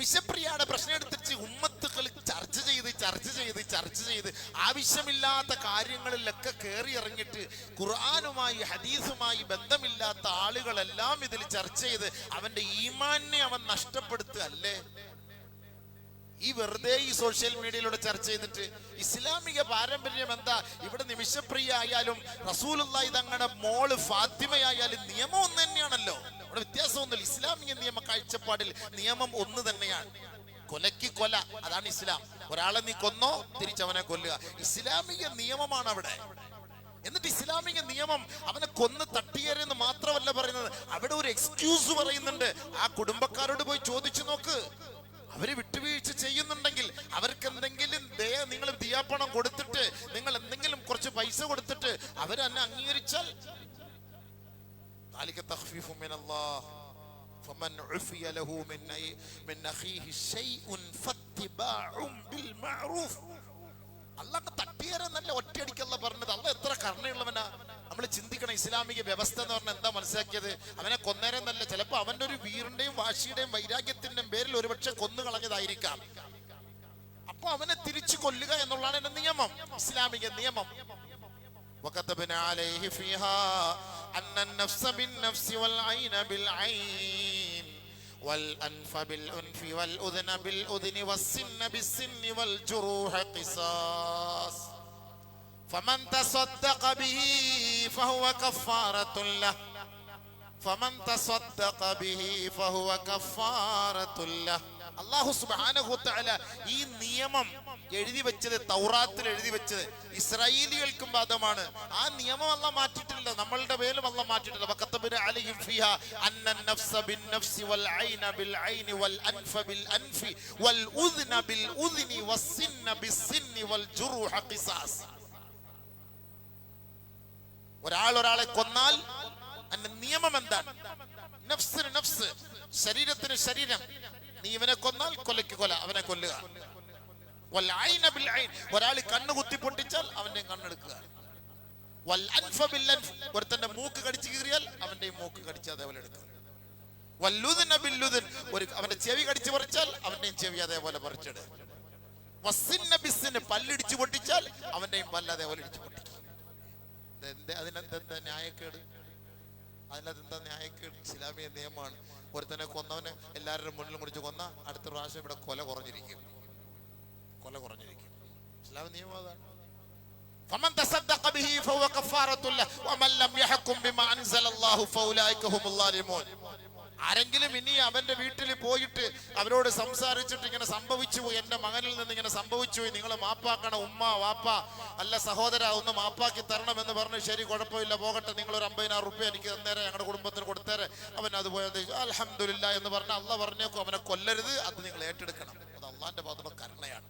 നിമിഷപ്രിയയുടെ പ്രശ്നം എടുത്തിട്ട് ഉമ്മത്തുക്കൾ ചർച്ച ചെയ്ത് ചർച്ച ചെയ്ത് ചർച്ച ചെയ്ത് ആവശ്യമില്ലാത്ത കാര്യങ്ങളിലൊക്കെ കയറി ഇറങ്ങിയിട്ട് ഖുർആാനുമായി ഹദീസുമായി ബന്ധമില്ലാത്ത ആളുകളെല്ലാം ഇതിൽ ചർച്ച ചെയ്ത് അവന്റെ ഈമാനെ അവൻ നഷ്ടപ്പെടുത്തുക അല്ലേ ഈ വെറുതെ ഈ സോഷ്യൽ മീഡിയയിലൂടെ ചർച്ച ചെയ്തിട്ട് ഇസ്ലാമിക പാരമ്പര്യം എന്താ? ഇവിടെ നിമിഷപ്രിയ ആയാലും റസൂലുള്ളാഹി തങ്ങളുടെ മോൾ ഫാത്തിമയായാലും നിയമം ഒന്ന് തന്നെയാണല്ലോ ഇവിടെ വ്യത്യാസമൊന്നുമില്ല. ഇസ്ലാമിക നിയമ കാഴ്ചപ്പാടിൽ നിയമം ഒന്ന് തന്നെയാണ്. കൊലയ്ക്ക് കൊല അതാണ് ഇസ്ലാം. ഒരാളെ നീ കൊന്നോ തിരിച്ചവനെ കൊല്ലുക. ഇസ്ലാമിക നിയമമാണ് അവിടെ. എന്നിട്ട് ഇസ്ലാമിക നിയമം അവനെ കൊന്ന് തട്ടിയരെന്ന് മാത്രമല്ല പറയുന്നത്. അവിടെ ഒരു എക്സ്ക്യൂസ് പറയുന്നുണ്ട്. ആ കുടുംബക്കാരോട് പോയി ചോദിച്ചു നോക്ക്. അവർ വിട്ടുവീഴ്ച ചെയ്യുന്നുണ്ടെങ്കിൽ അവർക്ക് എന്തെങ്കിലും ദയ നിങ്ങൾ ദിയാപ്പണം കൊടുത്തിട്ട് നിങ്ങൾ എന്തെങ്കിലും കുറച്ച് പൈസ കൊടുത്തിട്ട് അവരെന്നെ അംഗീകരിച്ചാൽ ذلك تخفيف من الله فمن عفي له من أي- من أخيه شيء فاتباع بالمعروف അള്ളാഹ് തട്ടിയരെന്നല്ല ഒറ്റയടിക്കല്ല പറഞ്ഞത് അല്ല എത്ര കരുണയുള്ളവനാ നമ്മൾ ചിന്തിക്കണം ഇസ്ലാമിക വ്യവസ്ഥ എന്ന് പറഞ്ഞാൽ എന്താ മനസ്സിലാക്കിയത് അവനെ കൊന്നേരെന്നല്ല ചിലപ്പോ അവന്റെ ഒരു വീറിന്റെയും വാശിയുടെയും വൈരാഗ്യത്തിന്റെയും പേരിൽ ഒരുപക്ഷെ കൊന്നു കളഞ്ഞതായിരിക്കാം അപ്പൊ അവനെ തിരിച്ചു കൊല്ലുക എന്നുള്ളതാണ് എന്റെ നിയമം ഇസ്ലാമിക നിയമം وكتبنا عليه فيها أن النفس بالنفس والعين بالعين والأنف بالأنف والأذن بالأذن والسن بالسن والجروح قصاص فمن تصدق به فهو كفارة له فمن تصدق به فهو كفارة له അള്ളാഹു സുബ്ഹാനഹു തആല ഈ നിയമം എഴുതി വെച്ചത് തൗറാത്തിൽ എഴുതി വെച്ചത് ഇസ്രായേലികൾക്കും ബാധമാണ് ആ നിയമം അല്ല മാറ്റിട്ടില്ല നമ്മളുടെ മേലും അല്ല മാറ്റിട്ടില്ല ഒരാൾ ഒരാളെ കൊന്നാൽ അതിന്റെ നിയമം എന്താണ്? നഫ്സിന് നഫ്സ് ശരീരത്തിന് ശരീരം. നീ ഇവനെ കൊന്നാൽ കൊലയ്ക്ക് കൊല അവനെ കൊല്ലുക. ഒരാൾ കണ്ണ് കുത്തി പൊട്ടിച്ചാൽ അവന്റെ കണ്ണെടുക്കുക ഒരുത്തന്റെ മൂക്ക് കടിച്ചു കീറിയാൽ അവന്റെ മൂക്ക് കടിച്ച് അതേപോലെ എടുക്കുക. വല്ലുദിന ബില്ലുദിൻ ഒരു അവന്റെ ചെവി കടിച്ചു പറിച്ചാൽ അവന്റെയും ചെവി അതേപോലെ പറിച്ചെടുക്കുക വസ്സിന്ന ബിസ്സിന് പല്ലിടിച്ചു പൊട്ടിച്ചാൽ അവന്റെയും പല്ല് അതേപോലെ ഇടിച്ചു പൊട്ടിക്കും. അതിനെന്താ ന്യായക്കേട്? അതിനകത്ത് എന്താ ന്യായക്കേട്? ഇസ്ലാമിക നിയമമാണ്. ഒരുത്തനെ കൊന്നവനെ എല്ലാവരുടെ മുന്നിലും കുടിച്ച് കൊന്ന അടുത്ത പ്രാവശ്യം ഇവിടെ കൊല കുറഞ്ഞിരിക്കും. കൊല കുറഞ്ഞിരിക്കും ഇസ്ലാമിക നിയമം അതാണ് فمن تصدق به فهو كفارة له ومن لم يحكم بما أنزل الله فأولئك هم الظالمون ആരെങ്കിലും ഇനി അവന്റെ വീട്ടിൽ പോയിട്ട് അവരോട് സംസാരിച്ചിട്ട് ഇങ്ങനെ സംഭവിച്ചു പോയി എന്റെ മകനിൽ നിന്ന് ഇങ്ങനെ സംഭവിച്ചു പോയി നിങ്ങൾ മാപ്പാക്കണം ഉമ്മ വാപ്പ അല്ല സഹോദര ഒന്ന് മാപ്പാക്കി തരണം എന്ന് പറഞ്ഞു ശരി കുഴപ്പമില്ല പോകട്ടെ നിങ്ങൾ ഒരു അമ്പതിനായിരം റുപ്യ എനിക്ക് തന്നേരെ ഞങ്ങളുടെ കുടുംബത്തിന് കൊടുത്തേരെ അവൻ അത് പോയത് അലഹമില്ല എന്ന് പറഞ്ഞ അല്ല പറഞ്ഞേക്കും അവനെ കൊല്ലരുത് അത് നിങ്ങൾ ഏറ്റെടുക്കണം അത് അള്ളാന്റെ ഭാഗത്തുള്ള കരുണയാണ്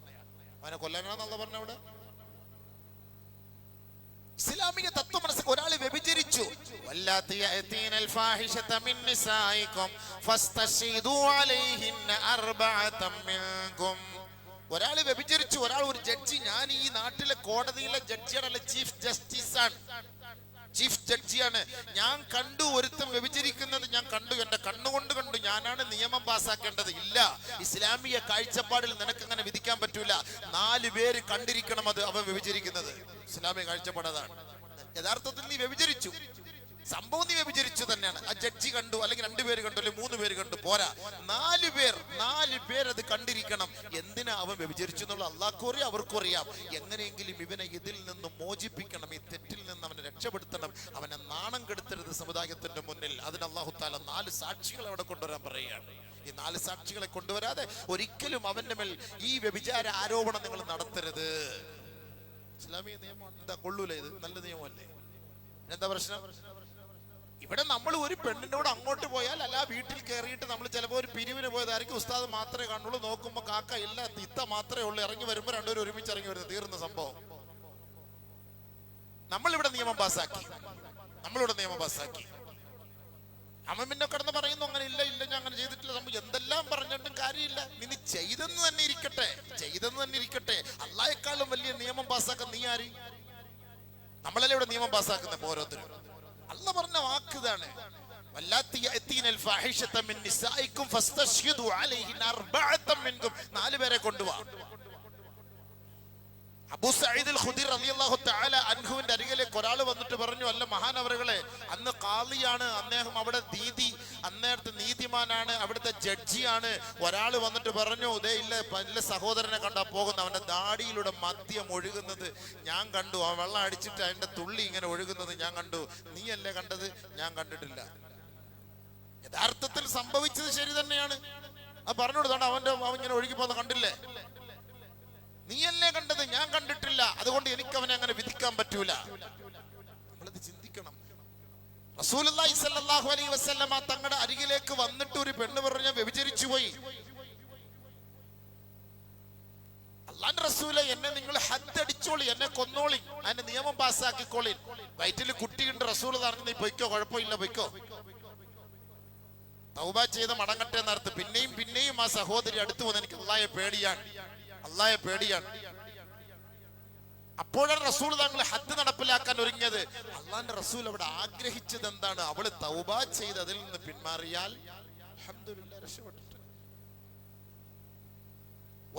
അവനെ കൊല്ലാനാണെന്നുള്ള പറഞ്ഞ അവിടെ ഇസ്ലാമിക തത്വം മനസ്സിൽ ഒരാൾ വ്യഭിചരിച്ചു ഒരാൾ വ്യഭിചരിച്ചു. ഒരാൾ ഒരു ജഡ്ജി. ഞാൻ ഈ നാട്ടിലെ കോടതിയിലെ ജഡ്ജിയാണ് ചീഫ് ജസ്റ്റിസ് ആണ് ചീഫ് ജഡ്ജിയാണ്. ഞാൻ കണ്ടു ഒരുത്തം വ്യഭിചരിക്കുന്നത് ഞാൻ കണ്ടു. എന്റെ കണ്ണുകൊണ്ട് കണ്ടു. ഞാനാണ് നിയമം പാസ്സാക്കേണ്ടത് ഇല്ല. ഇസ്ലാമിക കാഴ്ചപ്പാടിൽ നിനക്ക് അങ്ങനെ വിധിക്കാൻ പറ്റൂല. നാല് പേര് കണ്ടിരിക്കണം അത് അവൻ വ്യഭിചരിക്കുന്നത്. ഇസ്ലാമിക കാഴ്ചപ്പാട് അതാണ്. യഥാർത്ഥത്തിൽ നീ വ്യഭിചരിച്ചു. സംഭവം നീ വ്യഭിചരിച്ചു തന്നെയാണ്. ആ ജഡ്ജി കണ്ടു അല്ലെങ്കിൽ രണ്ടുപേര് കണ്ടു അല്ലെങ്കിൽ മൂന്ന് പേര് കണ്ടു പോരാ. നാല് പേർ നാല് പേർ അത് കണ്ടിരിക്കണം. എന്തിനാ അവൻ വ്യഭിചരിച്ചു എന്നുള്ള അള്ളാഹ്ക്കും അറിയാം അവർക്കും അറിയാം. എങ്ങനെയെങ്കിലും ഇവനെ ഇതിൽ നിന്ന് മോചിപ്പിക്കണം ഈ തെറ്റിൽ നിന്ന് അവനെ രക്ഷപ്പെടുത്തണം. അവനെ നാണം കെടുത്തരുത് സമുദായത്തിന്റെ മുന്നിൽ. അതിന് അള്ളാഹു താല നാല് സാക്ഷികൾ അവിടെ കൊണ്ടുവരാൻ പറയുകയാണ്. ഈ നാല് സാക്ഷികളെ കൊണ്ടുവരാതെ ഒരിക്കലും അവന്റെ മേൽ ഈ വ്യഭിചാര ആരോപണം നിങ്ങൾ നടത്തരുത്. ഇസ്ലാമിക നിയമം എന്താ? കൊള്ളൂല ഇത്? നല്ല നിയമമല്ലേ? എന്താ പ്രശ്നം? ഇവിടെ നമ്മൾ ഒരു പെണ്ണിന്റെ കൂടെ അങ്ങോട്ട് പോയാൽ അല്ല വീട്ടിൽ കയറിയിട്ട് നമ്മൾ ചിലപ്പോൾ ഒരു പിരിവിന് പോയതായിരിക്കും. ഉസ്താദ് മാത്രമേ കാണുള്ളൂ. നോക്കുമ്പോൾ കാക്ക ഇല്ല തിത്ത മാത്രമേ ഉള്ളൂ. ഇറങ്ങി വരുമ്പോൾ രണ്ടുപേരും ഒരുമിച്ച് ഇറങ്ങി വരുന്നത് തീർന്ന സംഭവം. നമ്മളിവിടെ നിയമം പാസ്സാക്കി. നമ്മളിവിടെ നിയമം പാസ്സാക്കി. അമ്മ പിന്നെ കിടന്ന് പറയുന്നു അങ്ങനെ ഇല്ല ഇല്ല ഞാൻ അങ്ങനെ ചെയ്തിട്ടില്ല. നമ്മൾ എന്തെല്ലാം പറഞ്ഞിട്ടും കാര്യമില്ല. നീ ചെയ്തെന്ന് തന്നെ ഇരിക്കട്ടെ. ചെയ്തെന്ന് തന്നെ ഇരിക്കട്ടെ. അള്ളാഹെക്കാളും വലിയ നിയമം പാസ്സാക്കാൻ നീ ആര്? നമ്മളല്ലേ ഇവിടെ നിയമം പാസ്സാക്കുന്നത് ഓരോരുത്തരും. അല്ല പറഞ്ഞ വാക്ക് ഇതാണ്. നാല് പേരെ കൊണ്ടുപോകും അബു സയ്യിദ് അൻഹുവിന്റെ അരികിൽ തആല ഒരാൾ വന്നിട്ട് പറഞ്ഞു അല്ല മഹാനവറുകളെ അന്ന് കാളിയാണ് അദ്ദേഹം അവിടെ നീതി അന്നേരത്തെ നീതിമാനാണ് അവിടുത്തെ ജഡ്ജിയാണ്. ഒരാൾ വന്നിട്ട് പറഞ്ഞു ഇതേ ഇല്ല പല്ല സഹോദരനെ കണ്ടാ പോകുന്ന അവന്റെ ദാടിയിലൂടെ മദ്യം ഒഴുകുന്നത്. ഞാൻ കണ്ടു ആ വെള്ളം അടിച്ചിട്ട് അതിന്റെ തുള്ളി ഇങ്ങനെ ഒഴുകുന്നത് ഞാൻ കണ്ടു. നീ അല്ലേ കണ്ടത്? ഞാൻ കണ്ടിട്ടില്ല. യഥാർത്ഥത്തിൽ സംഭവിച്ചത് ശരി തന്നെയാണ്. അത് പറഞ്ഞു അവന്റെ അവൻ ഇങ്ങനെ ഒഴുകി പോകുന്ന കണ്ടില്ലേ? നീയല്ലേ കണ്ടത്? ഞാൻ കണ്ടിട്ടില്ല. അതുകൊണ്ട് എനിക്ക് അവനെ അങ്ങനെ വിധിക്കാൻ പറ്റൂല. അലൈഹി വസല്ലമ തങ്ങളുടെ അരികിലേക്ക് വന്നിട്ട് ഒരു പെണ്ണ് പറഞ്ഞ വ്യഭിചരിച്ചു പോയി. റസൂലെ എന്നെ നിങ്ങൾ ഹദ്ദടിച്ചോളി എന്നെ കൊന്നോളി അതിന്റെ നിയമം പാസ്സാക്കിക്കോളി. വയറ്റിൽ കുട്ടിയുണ്ട് റസൂൽ പറഞ്ഞു നീ പൊയ്ക്കോ കുഴപ്പമില്ല പൊയ്ക്കോ. തൗബ ചെയ്ത മടങ്ങട്ടെ എന്നർത്ഥം. പിന്നെയും പിന്നെയും ആ സഹോദരി അടുത്തു വന്ന് എനിക്ക് അള്ളായ പേടിയാണ്. അള്ളായ പേടിയാണ്. അപ്പോഴാണ് റസൂൽ താങ്കൾ ഹജ്ജ് നടപ്പിലാക്കാൻ ഒരുങ്ങിയത്. അള്ളാന്റെ റസൂൽ അവിടെ ആഗ്രഹിച്ചത് എന്താണ്? അവൾ തൗബ ചെയ്ത് അതിൽ നിന്ന് പിന്മാറിയാൽ രക്ഷപ്പെട്ടിട്ട്.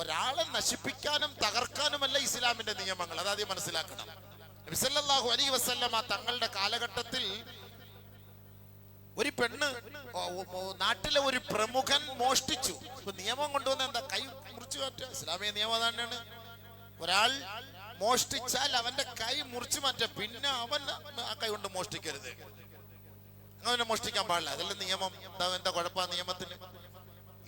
ഒരാളെ നശിപ്പിക്കാനും തകർക്കാനുമല്ല ഇസ്ലാമിന്റെ നിയമങ്ങൾ. അതാദ്യം മനസ്സിലാക്കണം. നബി അലി വസല്ലമ തങ്ങളുടെ കാലഘട്ടത്തിൽ ഒരു പെണ്ണ് നാട്ടിലെ ഒരു പ്രമുഖൻ മോഷ്ടിച്ചു. നിയമം കൊണ്ടുവന്ന എന്താ? കൈ മുറിച്ചു മാറ്റുക. ഇസ്ലാമിക നിയമം തന്നെയാണ്. ഒരാൾ മോഷ്ടിച്ചാൽ അവന്റെ കൈ മുറിച്ചു മാറ്റ. പിന്നെ അവൻ ആ കൈ കൊണ്ട് മോഷ്ടിക്കരുത്. അങ്ങനെ മോഷ്ടിക്കാൻ പാടില്ല. അതല്ല നിയമം? എന്താ കുഴപ്പ നിയമത്തിന്?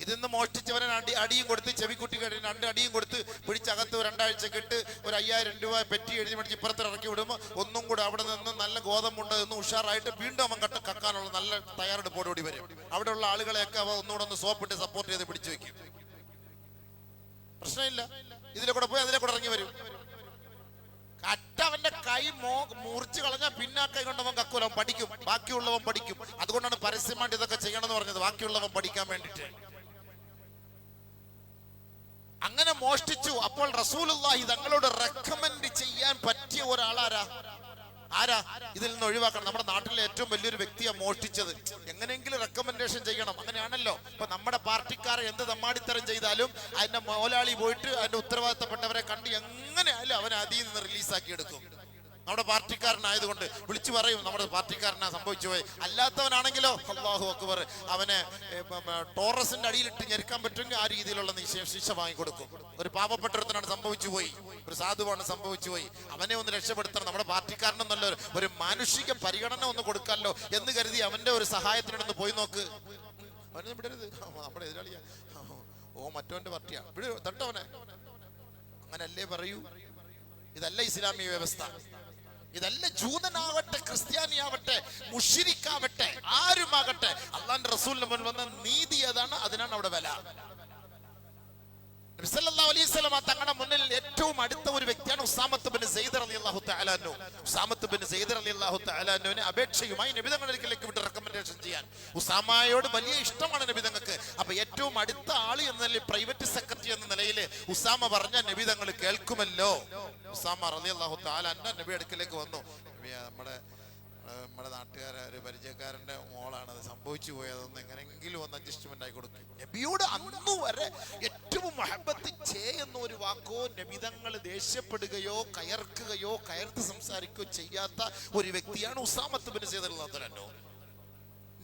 ഇതിന്ന് മോഷ്ടിച്ചവനെ അടി അടിയും കൊടുത്ത് ചെവിക്കുട്ടി കഴിഞ്ഞ് രണ്ട് അടിയും കൊടുത്ത് പിടിച്ചകത്ത് രണ്ടാഴ്ച കിട്ട് ഒരു അയ്യായിരം രൂപ പെറ്റി എഴുതി മേടിച്ച് ഇപ്പുറത്ത് ഇറക്കി വിടുമ്പോൾ ഒന്നും കൂടെ അവിടെ നിന്ന് നല്ല ഗോതമ്പുണ്ട് എന്ന് ഉഷാറായിട്ട് വീണ്ടും അവൻ കട്ട് കക്കാനുള്ള നല്ല തയ്യാറെടുപ്പോടുകൂടി വരും. അവിടെയുള്ള ആളുകളെയൊക്കെ അവ ഒന്നുകൂടെ ഒന്ന് സോപ്പിട്ട് സപ്പോർട്ട് ചെയ്ത് പിടിച്ചു വെക്കും. പ്രശ്നമില്ല. ഇതിലെ കൂടെ പോയി അതിലെ കൂടെ ഇറങ്ങി വരും. കറ്റ അവന്റെ കൈ മോ മുറിച്ച് കളഞ്ഞാൽ പിന്നെ ആ കൈ കൊണ്ടവൻ കക്കൂലവൻ പഠിക്കും. ബാക്കിയുള്ളവൻ പഠിക്കും. അതുകൊണ്ടാണ് പരസ്യമായിട്ട് ഇതൊക്കെ ചെയ്യണമെന്ന് പറഞ്ഞത്. ബാക്കിയുള്ളവൻ പഠിക്കാൻ വേണ്ടിട്ട് അങ്ങനെ മോഷ്ടിച്ചു. അപ്പോൾ റസൂലുള്ളാഹി തങ്ങളോട് റെക്കമെൻഡ് ചെയ്യാൻ പറ്റിയ ഒരാളാരാ? ആരാ? ഇതിൽ നിന്ന് ഒഴിവാക്കണം. നമ്മുടെ നാട്ടിലെ ഏറ്റവും വലിയൊരു വ്യക്തിയാ മോഷ്ടിച്ചത്. എങ്ങനെയെങ്കിലും റെക്കമെൻഡേഷൻ ചെയ്യണം. അങ്ങനെയാണല്ലോ. ഇപ്പൊ നമ്മുടെ പാർട്ടിക്കാരെ എന്ത് തമ്മാടിത്തരം ചെയ്താലും അതിന്റെ മോലാളി പോയിട്ട് അതിന്റെ ഉത്തരവാദിത്തപ്പെട്ടവരെ കണ്ട് എങ്ങനെയായാലും അവൻ അതിൽ നിന്ന് റിലീസാക്കി എടുക്കും. നമ്മുടെ പാർട്ടിക്കാരനായതുകൊണ്ട് വിളിച്ചു പറയും നമ്മുടെ പാർട്ടിക്കാരനാ സംഭവിച്ചു പോയി. അല്ലാത്തവനാണെങ്കിലോ? അള്ളാഹു അക്ബർ. അവനെ ടോറസിന്റെ അടിയിലിട്ട് ഞെരുക്കാൻ പറ്റുമെങ്കിൽ ആ രീതിയിലുള്ള ശിക്ഷ വാങ്ങിക്കൊടുക്കും. ഒരു പാവപ്പെട്ടൊരുത്തനാണ് സംഭവിച്ചു പോയി. ഒരു സാധുവാണ് സംഭവിച്ചു പോയി. അവനെ ഒന്ന് രക്ഷപ്പെടുത്തണം. നമ്മുടെ പാർട്ടിക്കാരനെന്നല്ല ഒരു- മാനുഷിക പരിഗണന ഒന്ന് കൊടുക്കാമല്ലോ എന്ന് കരുതി അവന്റെ ഒരു സഹായത്തിനൊന്ന് പോയി നോക്ക്. അവനൊന്നും വിടരുത്. നമ്മുടെ എതിരാളിയാ. ഓ മറ്റവന്റെ പാർട്ടിയാ. വിട് തട്ടവനെ. അങ്ങനല്ലേ പറയൂ? ഇതല്ല ഇസ്ലാമിക വ്യവസ്ഥ. ഇതല്ല ജൂതനാവട്ടെ ക്രിസ്ത്യാനിയാവട്ടെ മുഷിരിക്കാവട്ടെ ആരുമാകട്ടെ അള്ളാന്റെ റസൂലിന് മുന്നിൽ വന്ന നീതി ഏതാണ്? അതിനാണ് അവിടെ വില നബി സല്ലല്ലാഹു അലൈഹി വസല്ലമ തങ്ങളുടെ മുന്നിൽ ഏറ്റവും അടുത്ത ഒരു വ്യക്തിയാണ് ഉസാമത്ത് ബിൻ സെയ്ദ് റളിയല്ലാഹു തആല അൻഹു. ഉസാമത്ത് ബിൻ സെയ്ദ് റളിയല്ലാഹു തആല അൻഹുവിനെ അപേക്ഷയുമായി നബി തങ്ങളിലേക്ക് വിട്ട് റെക്കമെൻഡേഷൻ ചെയ്യാൻ. ഉസാമയോട് വലിയ ഇഷ്ടമാണ് നബി തങ്ങൾക്ക്. അപ്പൊ ഏറ്റവും അടുത്ത ആൾ എന്ന നിലയിൽ പ്രൈവറ്റ് സെക്രട്ടറി എന്ന നിലയിൽ ഉസാമ പറഞ്ഞ നബി തങ്ങൾ കേൾക്കുമല്ലോ. ഉസാമ റളിയല്ലാഹു തആല അൻഹു നബി അടുക്കലേക്ക് വന്നു. നമ്മുടെ നമ്മുടെ നാട്ടുകാരെ ഒരു പരിചയക്കാരന്റെ മോളാണ് അത് സംഭവിച്ചു പോയതൊന്ന് എങ്ങനെയെങ്കിലും ഒന്ന് അഡ്ജസ്റ്റ്മെന്റ് ആയി കൊടുക്കും. നബിയോട് അന്നു വരെ ഏറ്റവും മഹബത്ത് ചേ എന്ന ഒരു വാക്കോ നബിതങ്ങൾ ദേഷ്യപ്പെടുകയോ കയർക്കുകയോ കയർത്ത് സംസാരിക്കുകയോ ചെയ്യാത്ത ഒരു വ്യക്തിയാണ് ഉസാമത്ത് ബിൻ സൈദല്ലോ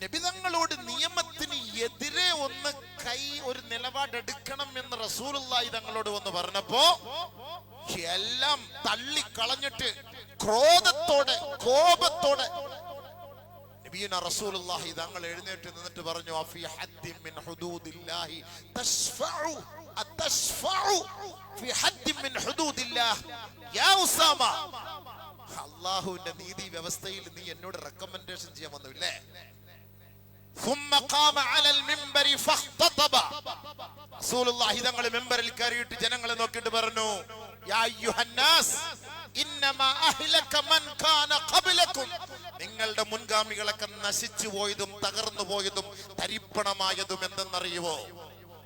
നബിതങ്ങളോട് നിയമത്തിന് എതിരെ ഒന്ന് കൈ ഒരു നിലപാടെടുക്കണം എന്ന് റസൂലുള്ളാഹി തങ്ങളോട് വന്ന് പറഞ്ഞപ്പോ എല്ലാം തള്ളിക്കളഞ്ഞിട്ട് ക്രോധത്തോടെ കോപത്തോടെ നബിയുന റസൂലുള്ളാഹി തങ്ങൾ എഴുന്നേറ്റ് നിന്നിട്ട് പറഞ്ഞു അഫി ഹദ്ദിൻ മിൻ ഹുദൂദില്ലാഹി തശ്ഫഉ അതശ്ഫഉ ഫി ഹദ്ദിൻ മിൻ ഹുദൂദില്ലാഹ് യാ ഉസാമ. അല്ലാഹുവിന്റെ നീതി വ്യവസ്ഥയിൽ നീ എന്നോട് റെക്കമെൻഡേഷൻ ചെയ്യാൻ വന്നില്ലേ? തങ്ങൾ മെമ്പറിൽ കയറിയിട്ട് ജനങ്ങളെ നോക്കിയിട്ട് പറഞ്ഞു നിങ്ങളുടെ മുൻഗാമികളൊക്കെ നശിച്ചു പോയതും തകർന്നു പോയതും തരിപ്പണമായതും എന്തെന്നറിയുവോ?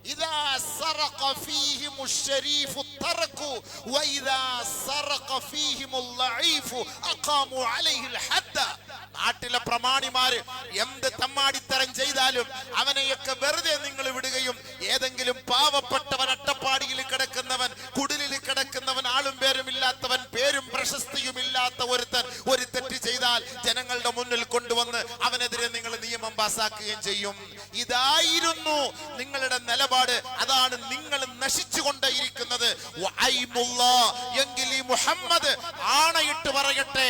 إذا سرق فيهم الشريف تركوا وإذا سرق فيهم الضعيف أقاموا عليه الحد നാട്ടിലെ പ്രമാണിമാര് എന്ത് തമ്മാടിത്തരം ചെയ്താലും അവനെയൊക്കെ വെറുതെ നിങ്ങൾ വിടുകയും ഏതെങ്കിലും പാവപ്പെട്ടവൻ അട്ടപ്പാടിയിൽ കിടക്കുന്നവൻ കുടിലിൽ കിടക്കുന്നവൻ ആളും പേരും ഇല്ലാത്തവൻ പേരും പ്രശസ്തിയും ഇല്ലാത്ത ഒരുത്തൻ ഒരു തെറ്റ് ചെയ്താൽ ജനങ്ങളുടെ മുന്നിൽ കൊണ്ടുവന്ന് അവനെതിരെ നിങ്ങൾ നിയമം പാസാക്കുകയും ചെയ്യും ഇതായിരുന്നു നിങ്ങളുടെ നിലപാട്. അതാണ് നിങ്ങൾ നശിച്ചുകൊണ്ടേയിരിക്കുന്നത്. എങ്കിൽ ഈ മുഹമ്മദ് ആണയിട്ട് പറയട്ടെ.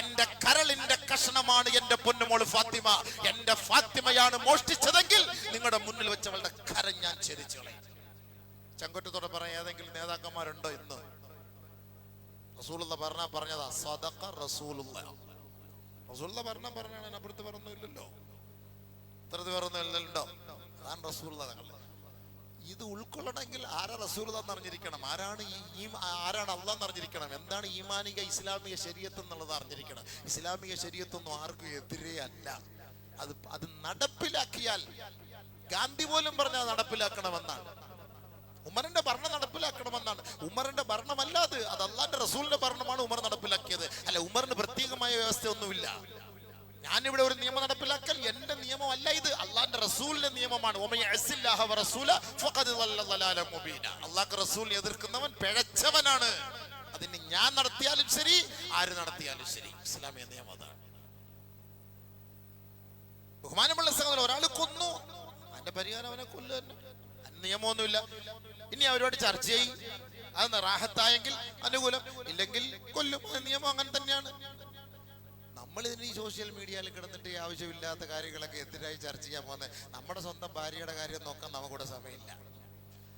എന്റെ കരളിന്റെ കഷണമാണ് എന്റെ പൊന്നുമോൾ ഫാത്തിമ. എന്റെ ഫാത്തിമയാണ് മോഷ്ടിച്ചതെങ്കിൽ നിങ്ങളുടെ മുന്നിൽ വെച്ചവളുടെ കരം ഞാൻ ചെരിച്ചു കളയും. ചങ്കൊറ്റത്തോടെ പറയാൻ ഏതെങ്കിലും നേതാക്കന്മാരുണ്ടോ ഇന്ന്? റസൂലുള്ള പറഞ്ഞ പറഞ്ഞതാ സദഖ റസൂലുള്ള. റസൂലുള്ള ഭരണം പറഞ്ഞാണ് അതിനപ്പുറത്ത് പറഞ്ഞില്ലല്ലോ ഇത്രത് പറഞ്ഞില്ലല്ലോ അതാണ് റസൂലുള്ള ഇത് ഉൾക്കൊള്ളണമെങ്കിൽ ആരാ എന്ന് അറിഞ്ഞിരിക്കണം. ആരാണ് ഈ ആരാണ് അള്ളാഹ് എന്ന് അറിഞ്ഞിരിക്കണം. എന്താണ് ഈമാനിക ഇസ്ലാമിക ശരീരത്ത് എന്നുള്ളത് അറിഞ്ഞിരിക്കണം. ഇസ്ലാമിക ശരീരത്തൊന്നും ആർക്കും എതിരേ അല്ല. അത് അത് നടപ്പിലാക്കിയാൽ ഗാന്ധി പോലും പറഞ്ഞാൽ നടപ്പിലാക്കണമെന്നാണ്. ഉമറിന്റെ ഭരണം നടപ്പിലാക്കണമെന്നാണ്. ഉമറിന്റെ ഭരണമല്ല അത് അത് റസൂലിന്റെ ഭരണമാണ് ഉമർ നടപ്പിലാക്കിയത്. അല്ല ഉമറിന് പ്രത്യേകമായ വ്യവസ്ഥയൊന്നുമില്ല. ഞാനിവിടെ ഒരു നിയമം നടപ്പിലാക്കൽ എന്റെ നിയമമല്ല ഇത്. അള്ളാന്റെ റസൂലിന്റെ നിയമമാണ്. അള്ളാഹ് റസൂലിനെ എതിർക്കുന്നവൻ പിഴച്ചവനാണ്. അതിന് ഞാൻ നടത്തിയാലും ശരി ആര് നടത്തിയാലും ശരി. ഇസ്ലാമിക നിയമം അതാണ്. ബഹുമാനമുള്ള സംഗതി ഒരാൾ കൊന്നു. അതിന്റെ പരിഹാരം അവനെ കൊല്ലു തന്നെ. നിയമമൊന്നുമില്ല. ഇനി അവരോട് ചർച്ച ചെയ്യും അത് റാഹത്തായെങ്കിൽ അനുകൂലം ഇല്ലെങ്കിൽ കൊല്ലും. നിയമം അങ്ങനെ തന്നെയാണ്. നമ്മൾ ഇതിന് ഈ സോഷ്യൽ മീഡിയയിൽ കിടന്നിട്ട് ആവശ്യമില്ലാത്ത കാര്യങ്ങളൊക്കെ എതിരായി ചർച്ച ചെയ്യാൻ പോകുന്നത് നമ്മുടെ സ്വന്തം ഭാര്യയുടെ കാര്യം നോക്കാൻ നമുക്കൂടെ സമയമില്ല.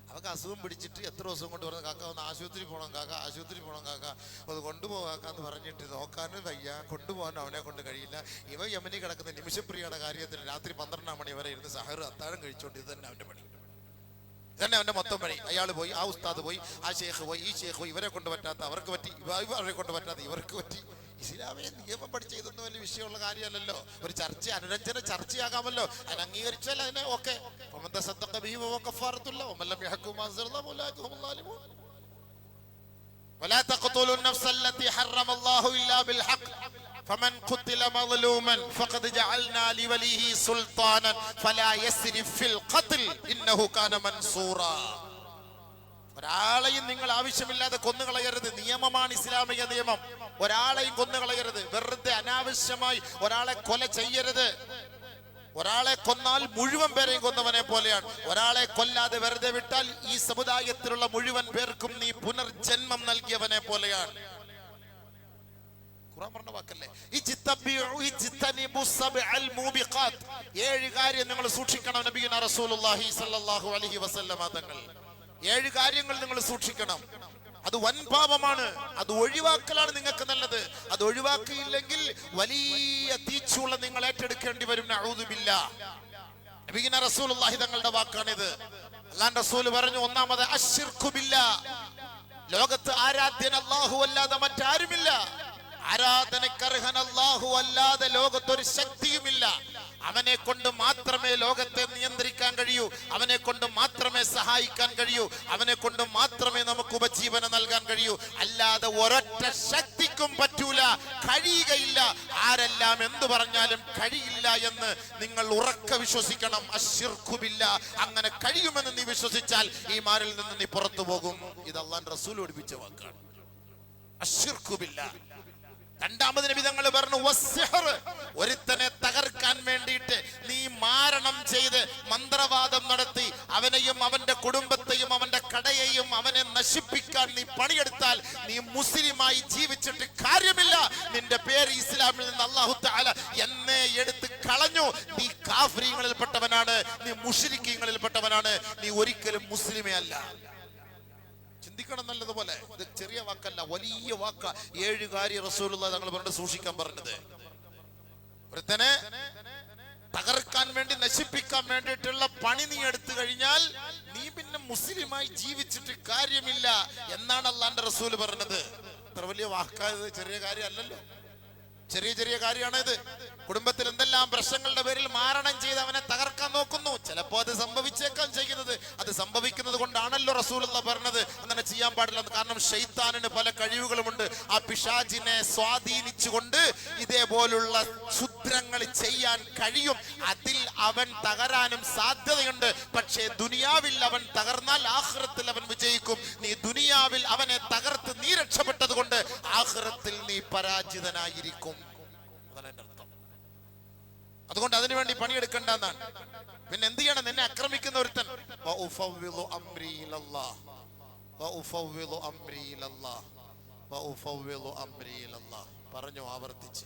അവർക്ക് അസുഖം പിടിച്ചിട്ട് എത്ര ദിവസം കൊണ്ട് പറഞ്ഞു കാക്ക ഒന്ന് ആശുപത്രി പോകണം കാക്ക ആശുപത്രി പോകണം കാക്ക. അത് കൊണ്ടുപോകാക്കാന്ന് പറഞ്ഞിട്ട് നോക്കാനും വയ്യ. കൊണ്ടുപോകാനും അവനെ കൊണ്ട് കഴിയില്ല. ഇവ യമനി കിടക്കുന്ന നിമിഷപ്രിയയുടെ കാര്യത്തിൽ രാത്രി പന്ത്രണ്ടാം മണി വരെ ഇരുന്ന് സഹർ അത്താഴം കഴിച്ചുകൊണ്ട് ഇത് തന്നെ അവന്റെ പണി. തന്നെ അവന്റെ മൊത്തം പണി അയാൾ പോയി ആ ഉസ്താദ് പോയി ആ ഷേഖ് പോയി ഈ ഷേഖ് പോയി ഇവരെ കൊണ്ട് പറ്റാത്ത അവർക്ക് പറ്റി ഇവ- ഇവരെ കൊണ്ട് പറ്റാത്ത ഇവർക്ക് പറ്റി ഇസ്ലാമിയെ നിയമം പഠിച്ച് ഇതൊന്നും വലിയ വിഷയമുള്ള കാര്യമല്ലല്ലോ ഒരു ചർച്ച അനുരഞ്ജന ചർച്ചയാകാമല്ലോ അതിന് അംഗീകരിച്ചാൽ അതിനെ ഓക്കെ ولا تقتلوا النفس التي حرم الله إلا بالحق فمن قتل مظلوما فقد جعلنا لوليه سلطانا فلا يسرف في القتل إنه كان منصورا ഒരാളെയും നിങ്ങൾ ആവശ്യമില്ലാതെ കൊന്നുകളയരുത് നിയമമാണ് ഇസ്ലാമിക നിയമം ഒരാളെയും കൊന്നുകളയരുത് വെറുതെ അനാവശ്യമായി ഒരാളെ കൊല ചെയ്യരുത് ഒരാളെ കൊന്നാൽ മുഴുവൻ പേരെയും കൊന്നവനെ പോലെയാണ് ഒരാളെ കൊല്ലാതെ വെറുതെ വിട്ടാൽ ഈ സമുദായത്തിലുള്ള മുഴുവൻ പേർക്കും നീ പുനർജന്മം നൽകിയവനെ പോലെയാണ് ഖുർആൻ പറഞ്ഞ വാക്കല്ലേ? ഏഴ് കാര്യം നിങ്ങൾ സൂക്ഷിക്കണം നബിയുന റസൂലുള്ളാഹി സ്വല്ലല്ലാഹു അലൈഹി വസല്ലമ തങ്ങൾ. ഏഴ് കാര്യങ്ങൾ നിങ്ങൾ സൂക്ഷിക്കണം. അത് വൻ പാപമാണ് അത് ഒഴിവാക്കലാണ് നിങ്ങൾക്ക് നല്ലത്. അത് ഒഴിവാക്കിയില്ലെങ്കിൽ വലിയ തീച്ചുള്ള നിങ്ങൾ ഏറ്റെടുക്കേണ്ടി വരും. നബിയുന റസൂലുള്ളാഹി തങ്ങളുടെ വാക്കാണിത്. അല്ലാഹ് റസൂൽ പറഞ്ഞു ഒന്നാമത് അശ്ശിർക്കു ബില്ലാ. ലോകത്ത് ആരാധ്യൻ അല്ലാഹു അല്ലാതെ മറ്റാരുമില്ല. ആരാധനക്കർഹൻ അല്ലാഹു അല്ലാതെ ലോകത്തൊരു ശക്തിയുമില്ല. അവനെ കൊണ്ട് മാത്രമേ ലോകത്തെ നിയന്ത്രിക്കാൻ കഴിയൂ. അവനെ കൊണ്ട് മാത്രമേ സഹായിക്കാൻ കഴിയൂ. അവനെ കൊണ്ട് മാത്രമേ നമുക്ക് ഉപജീവനം നൽകാൻ കഴിയൂ. അല്ലാതെ ഒരൊറ്റ ശക്തിക്കും പറ്റൂല. കഴിയുകയില്ല. ആരെല്ലാം എന്തു പറഞ്ഞാലും കഴിയില്ല എന്ന് നിങ്ങൾ ഉറക്ക വിശ്വസിക്കണം. അശിർഖുബില്ല അങ്ങനെ കഴിയുമെന്ന് നീ വിശ്വസിച്ചാൽ ഈ മാരിൽ നിന്ന് നീ പുറത്തു പോകും. ഇത് റസൂൽ ഓടിപ്പിച്ച വാക്കാണ്. അശിർഖുബില്ല രണ്ടാമത് നബി തങ്ങൾ പറഞ്ഞു. ഒരുത്തനെ തകർക്കാൻ വേണ്ടിയിട്ട് നീ മാരണം ചെയ്ത് മന്ത്രവാദം നടത്തി. അവനെയും അവന്റെ കുടുംബത്തെയും അവന്റെ കടയെയും അവനെ നശിപ്പിക്കാൻ നീ പണിയെടുത്താൽ നീ മുസ്ലിമായി ജീവിച്ചിട്ട് കാര്യമില്ല. നിന്റെ പേര് ഇസ്ലാമിൽ നിന്ന് അള്ളാഹു താല എന്നെ എടുത്ത് കളഞ്ഞു. നീ കാഫ്രീങ്ങളിൽപ്പെട്ടവനാണ് നീ മുഷിരിക്കീങ്ങളിൽപ്പെട്ടവനാണ് നീ ഒരിക്കലും മുസ്ലിമേ അല്ല. ചിന്തിക്കണം നല്ലതുപോലെ. ഇത് ചെറിയ വാക്കല്ല വലിയ വാക്ക. ഏഴ് കാര്യ റസൂലുള്ള തങ്ങൾ പറഞ്ഞിട്ട് സൂക്ഷിക്കാൻ പറഞ്ഞത്. ഒരുത്തനെ തകർക്കാൻ വേണ്ടി നശിപ്പിക്കാൻ വേണ്ടിയിട്ടുള്ള പണി നീ എടുത്തു കഴിഞ്ഞാൽ നീ പിന്നെ മുസ്ലിമായി ജീവിച്ചിട്ട് കാര്യമില്ല എന്നാണ് അള്ളാന്റെ റസൂൽ പറഞ്ഞത്. ഇത്ര വലിയ വാക്കായത് ചെറിയ കാര്യമല്ലല്ലോ ചെറിയ ചെറിയ കാര്യമാണ് ഇത്. കുടുംബത്തിൽ എന്തെല്ലാം പ്രശ്നങ്ങളുടെ പേരിൽ മാരണം ചെയ്ത് അവനെ തകർക്കാൻ നോക്കുന്നു. ചിലപ്പോ അത് സംഭവിച്ചേക്കാൻ ചെയ്യുന്നത്. അത് സംഭവിക്കുന്നത് കൊണ്ടാണല്ലോ റസൂൽ പറഞ്ഞത്. അങ്ങനെ ചെയ്യാൻ പാടില്ല. കാരണം ഷെയ്ത്താനിന് പല കഴിവുകളുമുണ്ട്. ആ പിഷാജിനെ സ്വാധീനിച്ചുകൊണ്ട് ഇതേപോലുള്ള ക്ഷുദ്രങ്ങൾ ചെയ്യാൻ കഴിയും. അതിൽ അവൻ തകരാനും സാധ്യതയുണ്ട്. പക്ഷേ ദുനിയാവിൽ അവൻ തകർന്നാൽ ആഹ്റത്തിൽ അവൻ വിജയിക്കും. നീ ദുനിയാവിൽ അവനെ തകർത്ത് നീ രക്ഷപ്പെട്ടത് കൊണ്ട് ആഹ്റത്തിൽ നീ പരാജിതനായിരിക്കും. അതാണ് അർത്ഥം അതുകൊണ്ട് അതിനുവേണ്ടി പണിയെടുക്കണ്ട എന്നാണ് പിന്നെ എന്ത് ചെയ്യണം? നിന്നെ ആക്രമിക്കുന്ന ഒരുത്തൻ. പറഞ്ഞു ആവർത്തിച്ച്.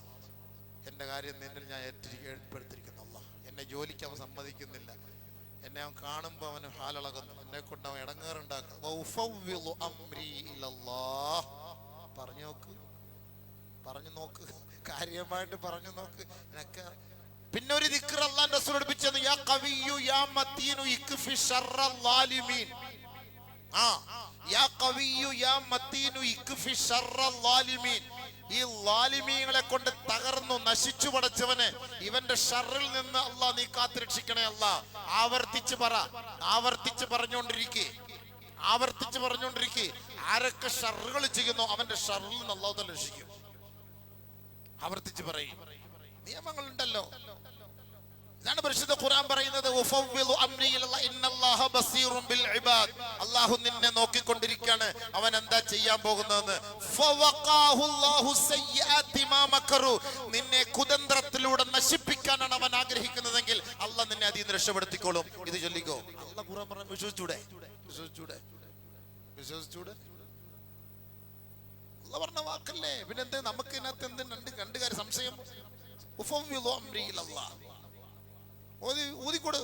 എന്റെ കാര്യം നിന്നിൽ ഞാൻ ഏർപ്പെടുത്തിയിരിക്കുന്നു എന്നെ ജോലിക്ക് അവൻ സമ്മതിക്കുന്നില്ല. എന്നെ അവൻ കാണുമ്പോൾ അവന് ഹാലളകുന്നു. എന്നെ കൊണ്ട് അവൻ ഇടങ്ങേറുണ്ടാക്കും പറഞ്ഞു നോക്ക്. പറഞ്ഞു നോക്ക്. കാര്യമായിട്ട് പറഞ്ഞു നോക്ക്. എനക്ക് പിന്നെ ഒരു ദിക്ർ അള്ളാൻ റസൂൽ യാ കവിയു യാ മതീനു ഇക്ഫി ശർറ ളാലിമീൻ ആ യാ കവിയു യാ മതീനു ഇക്ഫി ശർറ ളാലിമീൻ ഈ ലാലിമീങ്ങളെ കൊണ്ട് തകർന്നു നശിച്ചു പടച്ചവന്. ഇവന്റെ ഷറിൽ നിന്ന് അല്ലാ നീ കാത്തുരക്ഷിക്കണേ അല്ല. ആവർത്തിച്ച് പറ. ആവർത്തിച്ച് പറഞ്ഞുകൊണ്ടിരിക്കേ ആവർത്തിച്ച് പറഞ്ഞുകൊണ്ടിരിക്കേ ആരൊക്കെ ഷറുകൾ ചെയ്യുന്നു അവന്റെ ഷറിൽ നിന്ന് അള്ളാഹു രക്ഷിക്കും. ആവർത്തിച്ച് പറയും. നിയമങ്ങളുണ്ടല്ലോ. ഇതാണ് പരിശുദ്ധ ഖുർആൻ പറയുന്നത് അള്ളാഹു നിന്നെ നോക്കിക്കൊണ്ടിരിക്കുകയാണ്. അവൻ എന്താ ചെയ്യാൻ പോകുന്നതെന്ന്? നിന്നെ കുതന്ത്രത്തിലൂടെ നശിപ്പിക്കാനാണ് അവൻ ആഗ്രഹിക്കുന്നതെങ്കിൽ അള്ളാഹ് നിന്നെ അതിൽ നിന്ന് രക്ഷപ്പെടുത്തിക്കോളും. ഇത് ചൊല്ലിക്കോ? അള്ളാഹ് ഖുർആൻ പറഞ്ഞു വിശ്വസിച്ചൂടെ? വിശ്വസിച്ചൂടെ? വിശ്വസിച്ചൂടെ? അള്ള പറഞ്ഞ വാക്കല്ലേ? പിന്നെന്ത് നമുക്ക് ഇതിനകത്ത് എന്ത് രണ്ട് രണ്ട് കാര്യം സംശയം ഊതിക്കൊടു.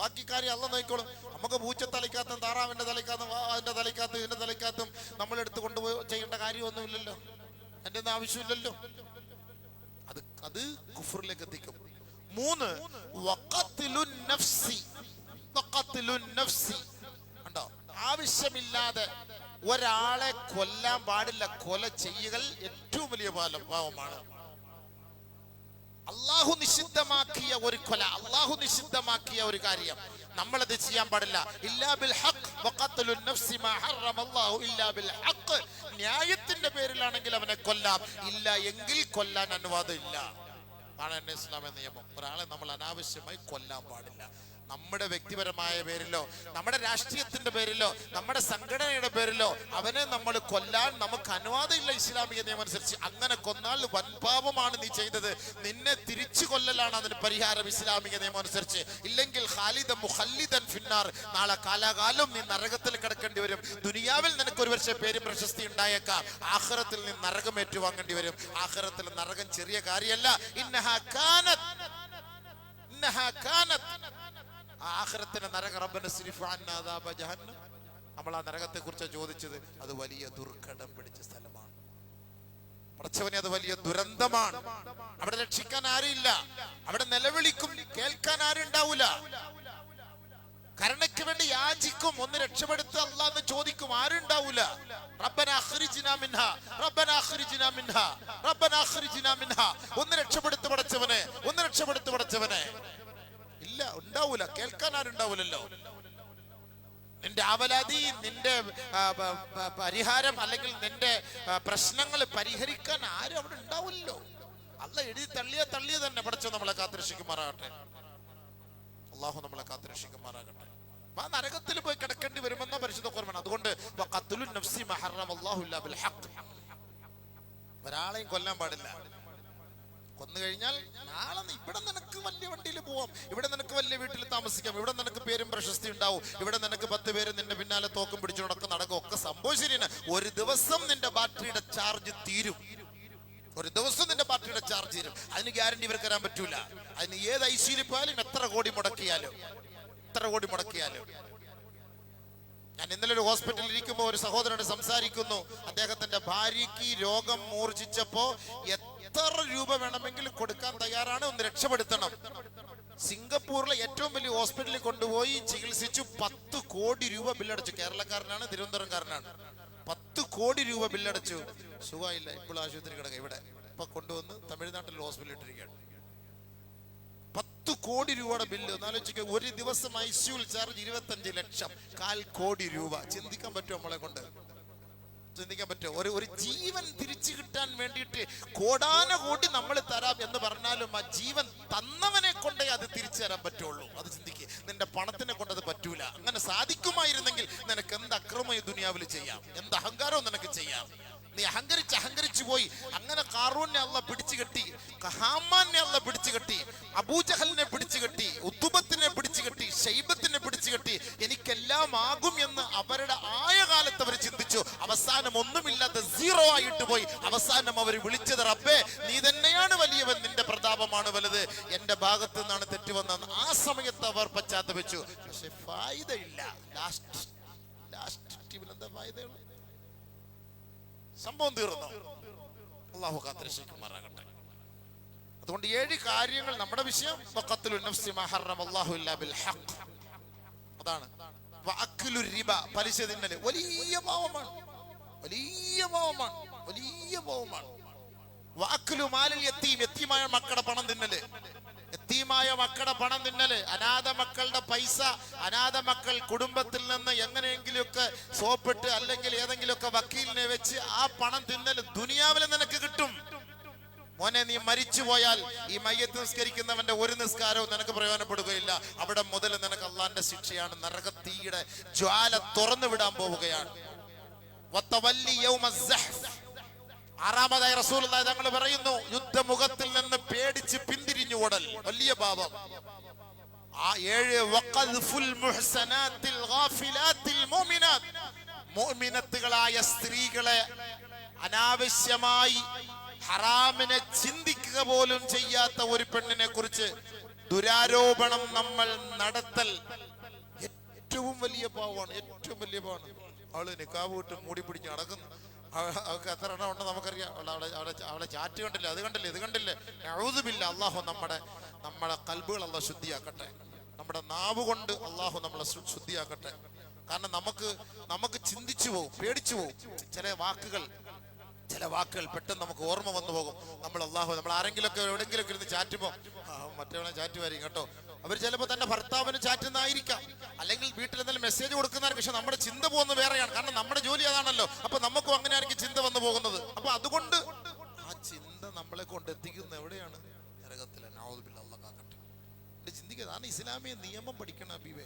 ബാക്കി കാര്യം അല്ല നോക്കിക്കോളും. നമുക്ക് പൂച്ച തലയ്ക്കകത്തും താറാവിന്റെ തലയ്ക്കകത്തും അതിന്റെ തലയ്ക്കകത്തും ഇതിന്റെ തലയ്ക്കകത്തും നമ്മൾ എടുത്ത് കൊണ്ടുപോയി ചെയ്യേണ്ട കാര്യമൊന്നുമില്ലല്ലോ എന്റെ ഒന്നും ആവശ്യമില്ലല്ലോ. അത് അത് കുഫറിലേക്ക് എത്തിക്കും. മൂന്ന് ആവശ്യമില്ലാതെ ഒരാളെ കൊല്ലാൻ പാടില്ല കൊല ചെയ്യുകൾ ഏറ്റവും വലിയ പാവമാണ് അള്ളാഹു നിഷിദ്ധമാക്കിയ ഒരു കൊല അള്ളാഹു നിഷിദ്ധമാക്കിയ ഒരു കാര്യം. നമ്മളത് ചെയ്യാൻ പാടില്ല. ഇല്ലാ ബിൽ ഹഖ് വഖത്ലുൻ നഫ്സി മാ ഇല്ലാ ബിൽ ഹഖ്. ന്യായത്തിന്റെ പേരിലാണെങ്കിൽ അവനെ കൊല്ലാം. ഇല്ല എങ്കിൽ കൊല്ലാൻ അനുവാദം ഇല്ല ആണ് ഇസ്ലാമിക നിയമം. ഒരാളെ നമ്മൾ അനാവശ്യമായി കൊല്ലാൻ പാടില്ല. നമ്മുടെ വ്യക്തിപരമായ പേരിലോ നമ്മുടെ രാഷ്ട്രീയത്തിന്റെ പേരിലോ നമ്മുടെ സംഘടനയുടെ പേരിലോ അവനെ നമ്മൾ കൊല്ലാൻ നമുക്ക് അനുവാദമില്ല ഇസ്ലാമിക നിയമം അനുസരിച്ച് അങ്ങനെ കൊന്നാൽ വൻപാപമാണ് നീ ചെയ്തത്. നിന്നെ തിരിച്ചു കൊല്ലലാണ് അതിന് പരിഹാരം ഇസ്ലാമിക നിയമം അനുസരിച്ച് ഇല്ലെങ്കിൽ ഖാലിദ മുഖല്ലിദൻ ഫിന്നാർ. നാളെ കാലാകാലം നീ നരകത്തിൽ കിടക്കേണ്ടി വരും. ദുനിയാവിൽ നിനക്ക് ഒരു പക്ഷേ പേരും പ്രശസ്തി ഉണ്ടായേക്കാം. ആഹ്റത്തിൽ നീ നരകം ഏറ്റുവാങ്ങേണ്ടി വരും. ആഹ്റത്തിൽ നരകം ചെറിയ കാര്യമല്ല. ഇന്നഹ കാനത്ത് ഇന്നഹ കാനത്ത് ആ ആഖിറത്തിന്റെ നരക റബ്ബന ജഹന്നം നമ്മൾ ആ നരകത്തെ കുറിച്ച് ചോദിച്ചത് അത് വലിയ ദുർഘടം പിടിച്ച സ്ഥലമാണ്. പടച്ചവനെ അത് വലിയ ദുരന്തമാണ്. അവിടെ രക്ഷിക്കാൻ ആരുമില്ല. അവിടെ നിലവിളിക്കും കേൾക്കാൻ ആരും ഉണ്ടാവൂല. കരുണയ്ക്ക് വേണ്ടി യാചിക്കും ഒന്ന് രക്ഷപ്പെടുത്ത അല്ലാന്ന് ചോദിക്കും ആരും ഉണ്ടാവൂല. റബ്ബന അഖ്രിജ്നാ മിൻഹ റബ്ബന അഖ്രിജ്നാ മിൻഹ റബ്ബന അഖ്രിജ്നാ മിൻഹ. ഒന്ന് രക്ഷപ്പെടുത്തു പടച്ചവനെ ഒന്ന് രക്ഷപ്പെടുത്തു പടച്ചവനെ. ഇല്ല ഉണ്ടാവൂല. കേൾക്കാൻ ആരുണ്ടാവൂലല്ലോ നിന്റെ അവലാതി നിന്റെ പരിഹാരം അല്ലെങ്കിൽ നിന്റെ പ്രശ്നങ്ങൾ പരിഹരിക്കാൻ ആരും അവിടെ ഉണ്ടാവില്ലല്ലോ. അല്ല എഴുതി തള്ളിയ തള്ളിയ തന്നെ. പഠിച്ചോ നമ്മളെ കാത്തിരക്ഷിക്കുമാറാകട്ടെ. അള്ളാഹു നമ്മളെ കാത്തിരക്ഷിക്കുമാറാകട്ടെ. ആ നരകത്തിൽ പോയി കിടക്കേണ്ടി വരുമെന്ന പരിശുദ്ധ കുറവാണ് അതുകൊണ്ട്. ഒരാളെയും കൊല്ലാൻ പാടില്ല. കൊന്നു കഴിഞ്ഞാൽ നാളെ ഇവിടെ നിനക്ക് വലിയ വണ്ടിയിൽ പോവാം. ഇവിടെ നിനക്ക് വലിയ വീട്ടിൽ താമസിക്കാം. ഇവിടെ നിനക്ക് പേരും പ്രശസ്തി ഉണ്ടാവും. ഇവിടെ നിനക്ക് പത്ത് പേര് നിന്റെ പിന്നാലെ തോക്കും പിടിച്ചു നടക്കും നടക്കും ഒക്കെ സംഭവം ഒരു ദിവസം നിന്റെ ബാറ്ററിയുടെ ചാർജ് തീരും. ഒരു ദിവസം നിന്റെ ബാറ്ററിയുടെ ചാർജ് തീരും. അതിന് ഗ്യാരണ്ടി ഇവർക്ക് തരാൻ പറ്റൂല. അതിന് ഏത് ഐ സിയിൽ പോയാലും എത്ര കോടി മുടക്കിയാലും എത്ര കോടി മുടക്കിയാലും. ഞാൻ ഇന്നലെ ഒരു ഹോസ്പിറ്റലിൽ ഇരിക്കുമ്പോൾ ഒരു സഹോദരനോട് സംസാരിക്കുന്നു. അദ്ദേഹത്തിന്റെ ഭാര്യയ്ക്ക് രോഗം മൂർച്ഛിച്ചപ്പോ എത്ര രൂപ വേണമെങ്കിൽ കൊടുക്കാൻ തയ്യാറാണ് ഒന്ന് രക്ഷപ്പെടുത്തണം. സിംഗപ്പൂരിലെ ഏറ്റവും വലിയ ഹോസ്പിറ്റലിൽ കൊണ്ടുപോയി ചികിത്സിച്ചു പത്ത് കോടി രൂപ ബില്ലടച്ചു. കേരളക്കാരനാണ് തിരുവനന്തപുരംകാരനാണ്. പത്ത് കോടി രൂപ ബില്ലടച്ചു. സുഖമായില്ല ഇപ്പോൾ ആശുപത്രി കിടക്കുക ഇവിടെ. ഇപ്പൊ കൊണ്ടുവന്ന് തമിഴ്നാട്ടിൽ ഹോസ്പിറ്റലിൽ ഇട്ടിരിക്കുകയാണ്. പത്ത് പത്ത് കോടി രൂപയുടെ ബില്ല്. എന്നാലോചിക്കുക ഒരു ദിവസം ഐ സിയുൽ ചാർജ് ഇരുപത്തഞ്ച് ലക്ഷം. കാൽ കോടി രൂപ. ചിന്തിക്കാൻ പറ്റുമോ നമ്മളെ കൊണ്ട്? ചിന്തിക്കാൻ പറ്റുമോ? ഒരു ഒരു ജീവൻ തിരിച്ചു കിട്ടാൻ വേണ്ടിയിട്ട് കോടാന കോടി നമ്മൾ തരാം എന്ന് പറഞ്ഞാലും ആ ജീവൻ തന്നവനെ കൊണ്ടേ അത് തിരിച്ചു തരാൻ പറ്റുള്ളൂ. അത് ചിന്തിക്കുക നിന്റെ പണത്തിനെ കൊണ്ട് അത് പറ്റൂല. അങ്ങനെ സാധിക്കുമായിരുന്നെങ്കിൽ നിനക്ക് എന്ത് അക്രമം ഈ ദുനിയാവിൽ ചെയ്യാം? എന്ത് അഹങ്കാരവും നിനക്ക് ചെയ്യാം? നീ അഹങ്കരിച്ച് അഹങ്കരിച്ചു പോയി. അങ്ങനെ കാറൂനെ അല്ല പിടിച്ചു കെട്ടി ഹാമാനെ അല്ല പിടിച്ചു കെട്ടി അബൂജഹലിനെ പിടിച്ചു കെട്ടി ഉത്തുബത്തിനെ പിടിച്ചു കെട്ടി ഷൈബത്തിനെ പിടിച്ചു കെട്ടി എനിക്കെല്ലാം ആകും എന്ന് അവരുടെ ആയ കാലത്ത് അവർ ചിന്തിച്ചു. അവസാനം ഒന്നുമില്ലാത്ത സീറോ ആയിട്ട് പോയി. അവസാനം അവർ വിളിച്ചത് റബ്ബേ നീ തന്നെയാണ് വലിയവൻ നിന്റെ പ്രതാപമാണ് വലുത്. എന്റെ ഭാഗത്ത് നിന്നാണ് തെറ്റുവന്നത് ആ സമയത്ത് അവർ പശ്ചാത്തപിച്ചു. പക്ഷെ ഫായിദയില്ല. ലാസ്റ്റ് ലാസ്റ്റ് ടീമിൽ എന്താ ഫായിദയുള്ളൂ? സംഭവം തീർന്നു? അള്ളാഹു കാത്തിരക്ഷിക്കുമാറാകട്ടെ. അതുകൊണ്ട് ഏഴ് കാര്യങ്ങൾ നമ്മുടെ വിഷയം. അതാണ്. പലിശ തിന്നൽ വലിയ പാവമാണ്. വലിയ പാവമാണ്. വലിയ പാവമാണ്. മാലിൽ മക്കളുടെ പണം തിന്നൽ. യത്തീമായ മക്കളുടെ പണം തിന്നൽ അനാഥ മക്കളുടെ പൈസ അനാഥ മക്കൾ കുടുംബത്തിൽ നിന്ന് എങ്ങനെയെങ്കിലുമൊക്കെ സോപ്പിട്ട് അല്ലെങ്കിൽ ഏതെങ്കിലുമൊക്കെ വക്കീലിനെ വെച്ച് ആ പണം തിന്നൽ ദുനിയാവിൽ നിനക്ക് കിട്ടും. മോനെ നീ മരിച്ചു പോയാൽ ഈ മയ്യത്ത് നിസ്കരിക്കുന്നവന്റെ ഒരു നിസ്കാരവും നിനക്ക് പ്രയോജനപ്പെടുകയില്ല. അവിടെ മുതൽ നിനക്ക് അള്ളാന്റെ ശിക്ഷയാണ്. നരകത്തീയുടെ ജ്വാല തുറന്നു വിടാൻ പോവുകയാണ്. ആറാമതായി റസൂൽ തങ്ങൾ പറയുന്നു യുദ്ധമുഖത്തിൽ നിന്ന് പേടിച്ച് പിന്തിരിഞ്ഞു ഓടൽ. വലിയ പാപം. ആ ഏഴ് സ്ത്രീകളെ അനാവശ്യമായി ഹറാമിനെ ചിന്തിക്കുക പോലും ചെയ്യാത്ത ഒരു പെണ്ണിനെ കുറിച്ച് ദുരാരോപണം നമ്മൾ നടത്തൽ ഏറ്റവും വലിയ പാവമാണ് ഏറ്റവും വലിയ പാവമാണ് അവൾ നിക്കാവ് വിട്ട് മൂടി പിടിച്ച് നടക്കുന്നു. അവ- അവൾക്ക് എത്ര എണ്ണം ഉണ്ട് നമുക്കറിയാം. അവളെ അവളെ അവളെ ചാറ്റ് കണ്ടില്ല? അത് കണ്ടില്ല? ഇത് കണ്ടില്ലേ? എഴുതുമില്ല അള്ളാഹു നമ്മുടെ നമ്മളെ കൽബുകൾ അള്ളാഹ് ശുദ്ധിയാക്കട്ടെ. നമ്മുടെ നാവ് കൊണ്ട് അള്ളാഹു നമ്മളെ ശുദ്ധിയാക്കട്ടെ. കാരണം നമുക്ക് നമുക്ക് ചിന്തിച്ചു പോകും പേടിച്ചു പോകും ചില വാക്കുകൾ ചില വാക്കുകൾ പെട്ടെന്ന് നമുക്ക് ഓർമ്മ വന്നു പോകും. നമ്മൾ അള്ളാഹു നമ്മൾ ആരെങ്കിലും ആരെങ്കിലുമൊക്കെ എവിടെങ്കിലുമൊക്കെ ഇരുന്ന് ചാറ്റുമ്പോൾ ആ മറ്റവനെ ചാറ്റുമായിരിക്കും കേട്ടോ. അവർ ചിലപ്പോൾ തന്റെ ഭർത്താവിന് ചാറ്റുന്നതായിരിക്കാം. അല്ലെങ്കിൽ വീട്ടിൽ എന്തെങ്കിലും മെസ്സേജ് കൊടുക്കുന്നതാണ്. പക്ഷെ നമ്മുടെ ചിന്ത പോകുന്നത് വേറെയാണ്. കാരണം നമ്മുടെ ജോലി അതാണല്ലോ. അപ്പൊ നമുക്കും അങ്ങനെ ആയിരിക്കും ചിന്ത വന്നു പോകുന്നത്. അപ്പൊ അതുകൊണ്ട് ആ ചിന്ത നമ്മളെ കൊണ്ട് എത്തിക്കുന്നത് എവിടെയാണ്? നരകത്തിലെ ചിന്തിക്കുക അതാണ് ഇസ്ലാമിക നിയമം പഠിക്കണം അബീവേ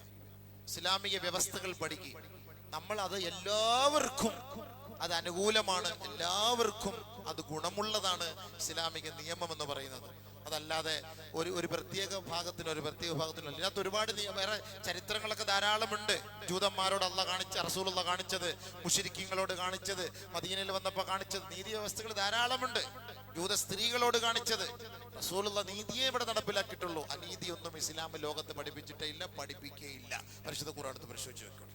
ഇസ്ലാമിക വ്യവസ്ഥകൾ പഠിക്കുക നമ്മൾ അത് എല്ലാവർക്കും അത് അനുകൂലമാണ്. എല്ലാവർക്കും അത് ഗുണമുള്ളതാണ് ഇസ്ലാമിക നിയമം എന്ന് പറയുന്നത്. അതല്ലാതെ ഒരു ഒരു പ്രത്യേക ഭാഗത്തിന് ഒരു പ്രത്യേക ഭാഗത്തിനല്ല ഇതിനകത്ത് ഒരുപാട് വേറെ ചരിത്രങ്ങളൊക്കെ ധാരാളമുണ്ട്. ജൂതന്മാരോട് അല്ല കാണിച്ച റസൂലുള്ള കാണിച്ചത് മുഷിരിക്കങ്ങളോട് കാണിച്ചത് മദീനയിൽ വന്നപ്പോൾ കാണിച്ചത് നീതി വ്യവസ്ഥകൾ ധാരാളമുണ്ട്. ജൂത സ്ത്രീകളോട് കാണിച്ചത്. റസൂലുള്ള നീതിയെ ഇവിടെ നടപ്പിലാക്കിയിട്ടുള്ളൂ. അനീതി ഒന്നും ഇസ്ലാം ലോകത്ത് പഠിപ്പിച്ചിട്ടേ ഇല്ല പഠിപ്പിക്കുകയില്ല പരിശുദ്ധ ഖുർആനത്ത് പരിശോധിച്ച് വെക്കണം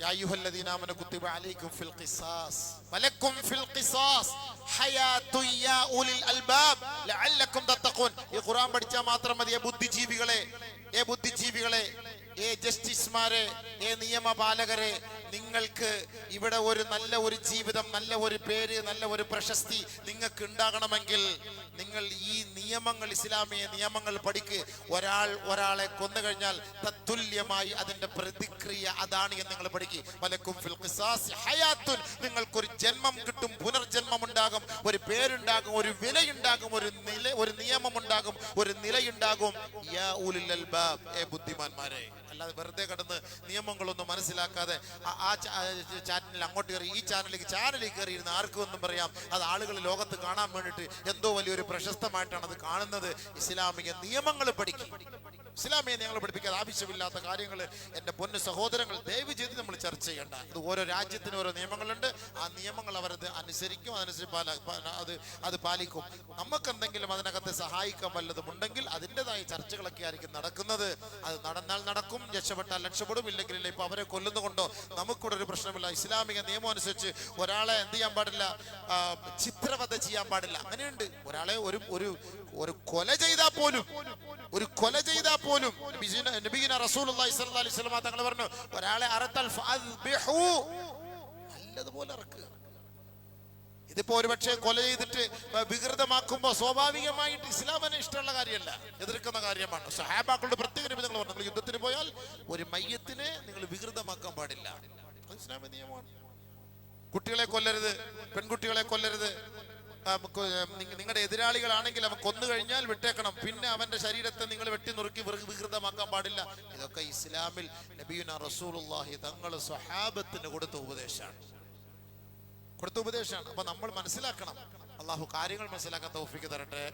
يا أيها الذين آمنوا كتب عليكم في القصاص ولكم في القصاص حياة يا أولي الألباب. لعلكم تتقون. ഈ ഖുർആൻ പഠിച്ചാൽ മാത്രം يا بودي جيبي ബുദ്ധിജീവികളെ. ഏ ജസ്റ്റിസ്മാരെ ഏ നിയമപാലകരെ നിങ്ങൾക്ക് ഇവിടെ ഒരു നല്ല ഒരു ജീവിതം നല്ല ഒരു പേര് നല്ല ഒരു പ്രശസ്തി നിങ്ങൾക്ക് ഉണ്ടാകണമെങ്കിൽ നിങ്ങൾ ഈ നിയമങ്ങൾ ഇസ്ലാമിയ നിയമങ്ങൾ പഠിക്ക്. ഒരാൾ ഒരാളെ കൊന്നു കഴിഞ്ഞാൽ തത്തുല്യമായി അതിന്റെ പ്രതിക്രിയ അതാണ് എന്ന് നിങ്ങൾ പഠിക്ക്. വലക്കും ഫിൽ നിങ്ങൾക്കൊരു ജന്മം കിട്ടും പുനർജന്മം ഉണ്ടാകും ഒരു പേരുണ്ടാകും ഒരു വിലയുണ്ടാകും ഒരു നില ഒരു നിയമം ഉണ്ടാകും ഒരു നിലയുണ്ടാകും. യാ ഉലുൽ അൽബാബ്. ഏ ബുദ്ധിമാന്മാരെ. അല്ലാതെ വെറുതെ കിടന്ന് നിയമങ്ങളൊന്നും മനസ്സിലാക്കാതെ ആ- ചാനലിൽ അങ്ങോട്ട് കയറി ഈ ചാനലിലേക്ക് ചാനലിൽ കയറി ഇരുന്ന് ആർക്കും ഒന്നും പറയാം. അത് ആളുകൾ ലോകത്ത് കാണാൻ വേണ്ടിയിട്ട് എന്തോ വലിയൊരു പ്രശസ്തമായിട്ടാണ് അത് കാണുന്നത്. ഇസ്ലാമിക നിയമങ്ങൾ പഠിക്കും. ഇസ്ലാമിക ഞങ്ങൾ പഠിപ്പിക്കാതെ ആവശ്യമില്ലാത്ത കാര്യങ്ങൾ എന്റെ പൊന്നു സഹോദരങ്ങൾ ദയവ് ചെയ്ത് നമ്മൾ ചർച്ച ചെയ്യേണ്ട. അത് ഓരോ രാജ്യത്തിന് ഓരോ നിയമങ്ങളുണ്ട്. ആ നിയമങ്ങൾ അവരത് അനുസരിക്കും അതനുസരിച്ച് അത് അത് പാലിക്കും. നമുക്ക് എന്തെങ്കിലും അതിനകത്ത് സഹായിക്കാൻ വല്ലതും ഉണ്ടെങ്കിൽ അതിന്റെതായ ചർച്ചകളൊക്കെ ആയിരിക്കും നടക്കുന്നത്. അത് നടന്നാൽ നടക്കും രക്ഷപ്പെട്ടാൽ രക്ഷപ്പെടും. ഇല്ലെങ്കിൽ ഇല്ല ഇപ്പൊ അവരെ കൊല്ലുന്നുകൊണ്ടോ നമുക്കിവിടെ ഒരു പ്രശ്നമില്ല. ഇസ്ലാമിക നിയമം അനുസരിച്ച് ഒരാളെ എന്ത് ചെയ്യാൻ പാടില്ല? ചിത്രവധ ചെയ്യാൻ പാടില്ല. അങ്ങനെയുണ്ട്. ഒരാളെ ഒരു ഒരു ഒരു കൊല ചെയ്താൽ പോലും ഒരു കൊല ചെയ്താൽ പോലും അലൈഹി തങ്ങൾ പറഞ്ഞു ഒരാളെ നല്ലതുപോലെ ഇറക്കുക. ഇതിപ്പോ ഒരുപക്ഷെ കൊല ചെയ്തിട്ട് വികൃതമാക്കുമ്പോ സ്വാഭാവികമായിട്ട് ഇസ്ലാമിന് ഇഷ്ടമുള്ള കാര്യമല്ല എതിർക്കുന്ന കാര്യമാണ്. സഹാബാക്കളുടെ പ്രത്യേക നിങ്ങൾ പറഞ്ഞു നിങ്ങൾ യുദ്ധത്തിന് പോയാൽ ഒരു മയ്യത്തിനെ നിങ്ങൾ വികൃതമാക്കാൻ പാടില്ല. ഇസ്ലാമിക നിയമമാണ്? കുട്ടികളെ കൊല്ലരുത് പെൺകുട്ടികളെ കൊല്ലരുത് നിങ്ങളുടെ എതിരാളികളാണെങ്കിൽ അവൻ കൊന്നു കഴിഞ്ഞാൽ വിട്ടേക്കണം. പിന്നെ അവന്റെ ശരീരത്തെ നിങ്ങൾ വെട്ടി നുറുക്കി വികൃതമാക്കാൻ പാടില്ല. ഇതൊക്കെ ഇസ്ലാമിൽ നബീന റസൂലുള്ളാഹി തങ്ങൾ സ്വഹാബത്തിന് കൊടുത്ത ഉപദേശമാണ്. കൊടുത്ത ഉപദേശമാണ്. അപ്പൊ നമ്മൾ മനസ്സിലാക്കണം. അള്ളാഹു കാര്യങ്ങൾ മനസ്സിലാക്കാൻ തോഫിക്ക് തരട്ടെ.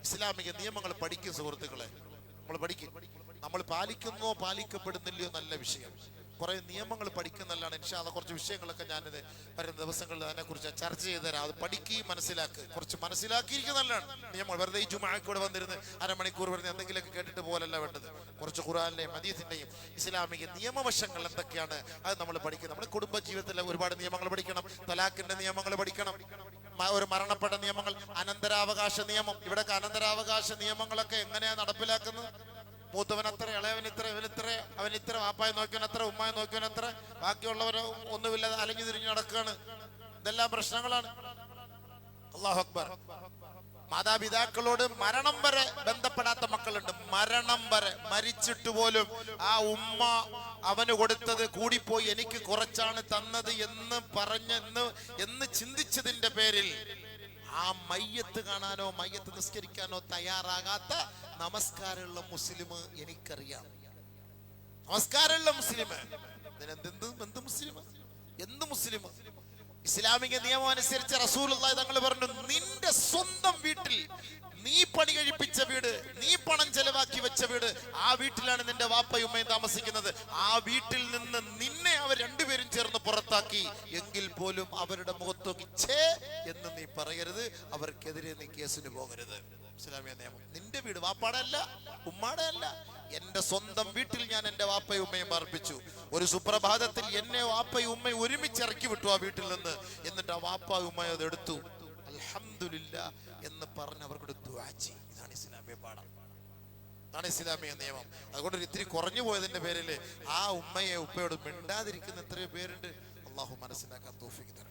ഇസ്ലാമിക നിയമങ്ങൾ പഠിക്കും സുഹൃത്തുക്കളെ. നമ്മൾ പഠിക്കും. നമ്മൾ പാലിക്കുന്നോ പാലിക്കപ്പെടുന്നില്ലയോ നല്ല വിഷയം. കുറെ നിയമങ്ങൾ പഠിക്കുന്നല്ലാണ് ഇൻഷാല്ല കുറച്ച് വിഷയങ്ങളൊക്കെ ഞാനിത് വരുന്ന ദിവസങ്ങളിൽ അതിനെ കുറിച്ച് ചർച്ച ചെയ്ത് തരാം. അത് പഠിക്കുകയും മനസ്സിലാക്കുക. കുറച്ച് മനസ്സിലാക്കിയിരിക്കുന്നതല്ലാണ് നിയമങ്ങൾ വെറുതെ ഈ ജുമാക്കൂടെ വന്നിരുന്ന് അരമണിക്കൂർ വരുന്ന എന്തെങ്കിലുമൊക്കെ കേട്ടിട്ട് പോലല്ല വേണ്ടത്. കുറച്ച് ഖുറാനിലെയും ഹദീസിന്റെയും ഇസ്ലാമിക നിയമവശങ്ങൾ എന്തൊക്കെയാണ് അത് നമ്മൾ പഠിക്കുന്നത്. നമ്മുടെ കുടുംബ ജീവിതത്തിലെ ഒരുപാട് നിയമങ്ങൾ പഠിക്കണം. തലാഖിന്റെ നിയമങ്ങൾ പഠിക്കണം. ഒരു മരണപ്പെട്ട നിയമങ്ങൾ അനന്തരാവകാശ നിയമം. ഇവിടെ അനന്തരാവകാശ നിയമങ്ങളൊക്കെ എങ്ങനെയാണ് നടപ്പിലാക്കുന്നത്? മൂത്തവൻ അത്ര ഇളയവൻ ഇത്ര ഇവൻ ഇത്ര അവൻ ഇത്ര വാപ്പായി നോക്കിയവൻ അത്ര ഉമ്മായി നോക്കിയവൻ അത്ര ബാക്കിയുള്ളവരോ ഒന്നുമില്ലാതെ അലഞ്ഞു തിരിഞ്ഞു നടക്കുകയാണ് ഇതെല്ലാം പ്രശ്നങ്ങളാണ്. അള്ളാഹു അക്ബർ. മാതാപിതാക്കളോട് മരണം വരെ ബന്ധപ്പെടാത്ത മക്കളുണ്ട്. മരണം വരെ മരിച്ചിട്ട് പോലും ആ ഉമ്മ അവന് കൊടുത്തത് കൂടിപ്പോയി എനിക്ക് കുറച്ചാണ് തന്നത് എന്ന് പറഞ്ഞെന്ന് എന്ന് ചിന്തിച്ചതിന്റെ പേരിൽ ആ മയ്യത്ത് കാണാനോ മയ്യത്ത് നിസ്കരിക്കാനോ തയ്യാറാകാത്ത നമസ്കാരമുള്ള മുസ്ലിം എനിക്കറിയാം. നമസ്കാരമുള്ള മുസ്ലിം എന്ത് എന്ത് മുസ്ലിം എന്ത് മുസ്ലിം ഇസ്ലാമിക നിയമം അനുസരിച്ച് റസൂൽ തങ്ങൾ പറഞ്ഞു നിന്റെ സ്വന്തം വീട്ടിൽ നീ പണി കഴിപ്പിച്ച വീട് നീ പണം ചെലവാക്കി വെച്ച വീട് ആ വീട്ടിലാണ് നിന്റെ വാപ്പയും ഉമ്മയും താമസിക്കുന്നത്. ആ വീട്ടിൽ നിന്ന് നിന്നെ അവർ രണ്ടുപേരും ചേർന്ന് പുറത്താക്കി. എങ്കിൽ പോലും അവരുടെ മുഖത്തോക്കി ഛേ എന്ന് നീ പറയരുത്. അവർക്കെതിരെ നീ കേസിന് പോകരുത്. ഇസ്ലാമിക നിയമം. നിന്റെ വീട് വാപ്പാടല്ല ഉമ്മാടെ അല്ല. എന്റെ സ്വന്തം വീട്ടിൽ ഞാൻ എന്റെ വാപ്പയും ഉമ്മയും അർപ്പിച്ചു ഒരു സുപ്രഭാതത്തിൽ എന്നെ വാപ്പയും ഉമ്മയും ഒരുമിച്ച് ഇറക്കി വിട്ടു ആ വീട്ടിൽ നിന്ന്. എന്നിട്ട് ആ വാപ്പ ഉമ്മയും അത് എടുത്തു. അൽഹംദുലില്ല. എന്ന് പറഞ്ഞ് അവർക്കൊരു ചെയ്യും. ഇതാണ് ഇസ്ലാമിയ പാഠം. അതാണ് ഇസ്ലാമിക നിയമം. അതുകൊണ്ട് ഇത്തിരി കുറഞ്ഞു പോയതിന്റെ പേരിൽ ആ ഉമ്മയെ ഉപ്പയോട് മിണ്ടാതിരിക്കുന്ന എത്രയോ പേരുണ്ട്. അള്ളാഹു മനസ്സിലാക്കാൻ തോഫിക്ക്